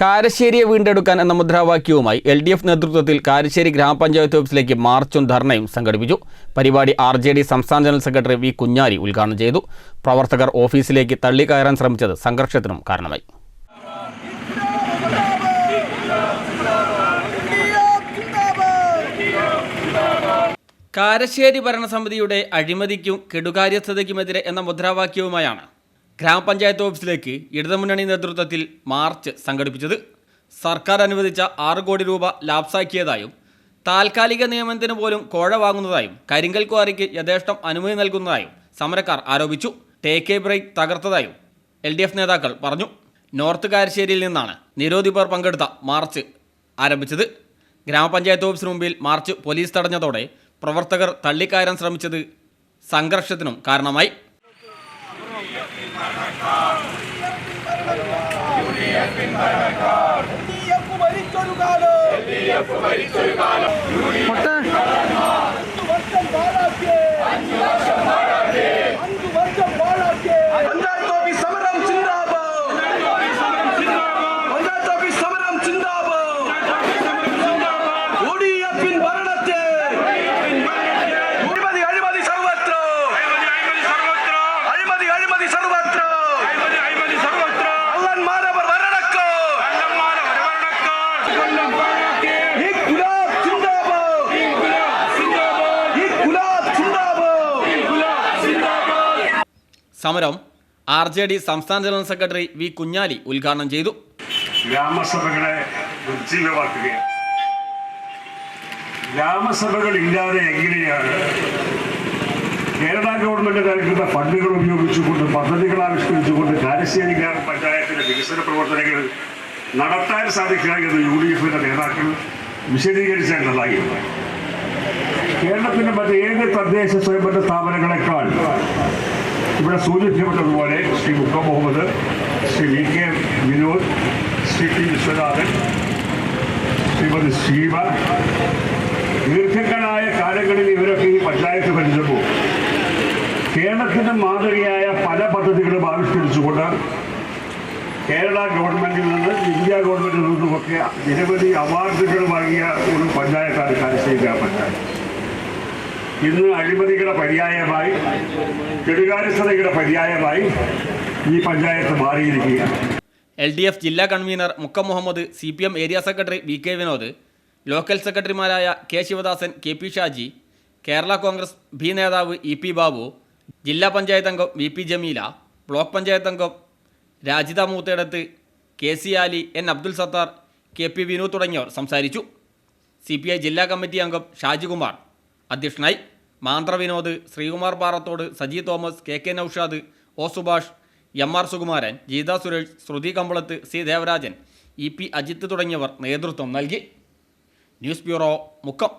കാരശ്ശേരിയെ വീണ്ടെടുക്കാൻ എന്ന മുദ്രാവാക്യവുമായി L D F നേതൃത്വത്തിൽ കാരശ്ശേരി ഗ്രാമപഞ്ചായത്ത് ഓഫീസിലേക്ക് മാർച്ചും ധർണയും സംഘടിപ്പിച്ചു. പരിപാടി ആർ ജെ ഡി സംസ്ഥാന ജനറൽ സെക്രട്ടറി വി കുഞ്ഞാരി ഉദ്ഘാടനം ചെയ്തു. പ്രവർത്തകർ ഓഫീസിലേക്ക് തള്ളിക്കയറാൻ ശ്രമിച്ചത് സംഘർഷത്തിനും കാരണമായി. കാരശ്ശേരി ഭരണസമിതിയുടെ അഴിമതിക്കും കെടുകാര്യസ്ഥതയ്ക്കുമെതിരെ എന്ന മുദ്രാവാക്യവുമായാണ് ഗ്രാമപഞ്ചായത്ത് ഓഫീസിലേക്ക് ഇടതുമുന്നണി നേതൃത്വത്തിൽ മാർച്ച് സംഘടിപ്പിച്ചത്. സർക്കാർ അനുവദിച്ച ആറ് കോടി രൂപ ലാപ്സാക്കിയതായും താൽക്കാലിക നിയമനത്തിന് പോലും കോഴ വാങ്ങുന്നതായും കരിങ്കൽ ക്വാറിക്ക് യഥേഷ്ടം അനുമതി നൽകുന്നതായും സമരക്കാർ ആരോപിച്ചു. ടേക്ക് എ ബ്രേക്ക് തകർത്തതായും എൽ ഡി എഫ് നേതാക്കൾ പറഞ്ഞു. നോർത്ത് കാരശ്ശേരിയിൽ നിന്നാണ് നിരവധി പേർ പങ്കെടുത്ത മാർച്ച് ആരംഭിച്ചത്. ഗ്രാമപഞ്ചായത്ത് ഓഫീസിന് മുമ്പിൽ മാർച്ച് പോലീസ് തടഞ്ഞതോടെ പ്രവർത്തകർ തള്ളിക്കയറാൻ ശ്രമിച്ചത് സംഘർഷത്തിനും കാരണമായി. എൽഡിഎഫ് ഭരിച്ചൊരു കാലം. സമരം ആർ ജെ ഡി സംസ്ഥാന ജനറൽ സെക്രട്ടറി വി കുഞ്ഞാലി ഉദ്ഘാടനം ചെയ്തു. ഗ്രാമസഭകളെ ഗ്രാമസഭകൾ ഇല്ലാതെ എങ്ങനെയാണ്? കേരള ഗവൺമെന്റ് നൽകുന്ന ഫണ്ടുകൾ ഉപയോഗിച്ചുകൊണ്ട് പദ്ധതികൾ ആവിഷ്കരിച്ചുകൊണ്ട് കാരശ്ശേരി ഗ്രാമപഞ്ചായത്തിലെ വികസന പ്രവർത്തനങ്ങൾ നടത്താൻ സാധിക്കുക എന്ന് യു ഡി എഫിന്റെ നേതാക്കൾ വിശദീകരിച്ചേണ്ടതായിരുന്നു കേരളത്തിന്റെ മറ്റേത് തദ്ദേശ സ്വയംഭരണ സ്ഥാപനങ്ങളെക്കാൾ ഇവിടെ സൂചിപ്പിക്കപ്പെട്ടതുപോലെ ശ്രീ മുക്ക Muhammad Shri V K Vinod Shri P Viswanathan Shrimati ശീവ ദീർഘങ്ങളായ കാലങ്ങളിൽ ഇവരൊക്കെ ഈ പഞ്ചായത്ത് ഭരിച്ചപ്പോൾ കേരളത്തിന്റെ മാതൃകയായ പല പദ്ധതികളും ആവിഷ്കരിച്ചുകൊണ്ട് കേരള ഗവൺമെന്റിൽ നിന്ന് ഇന്ത്യ ഗവൺമെന്റിൽ നിന്നുമൊക്കെ നിരവധി അവാർഡുകൾ വാങ്ങിയ ഒരു പഞ്ചായത്താണ് കാരശ്ശേരി ഗ്രാമപഞ്ചായത്ത്. ഇന്ന് അഴിമതികളുടെ പര്യായമായി കെടുകാര്യസ്ഥതയുടെ പര്യായമായി ഈ പഞ്ചായത്ത് മാറിയിരിക്കുകയാണ്. എൽ ഡി എഫ് ജില്ലാ convener Mukkam Muhammad C P M area secretary V K Vinod local സെക്രട്ടറിമാരായ K Sivadasan K P Shaji Kerala Congress B നേതാവ് ഇ പി ബാബു ജില്ലാ പഞ്ചായത്ത് അംഗം V P Jameela block panchayat അംഗം Rajitha Moothedath K C Ali N Abdul Sathar K P Vinu തുടങ്ങിയവർ സംസാരിച്ചു. C P I ജില്ലാ committee അംഗം ഷാജികുമാർ. അധ്യക്ഷനായി Manthra Vinod Sreekumar Parathodu Saji Thomas K K Naushad O Subhash M R Sukumaran Geetha Suresh Sruthi Kambalath C Devarajan E P Ajith തുടങ്ങിയവർ നേതൃത്വം നൽകി. News bureau Mukkam.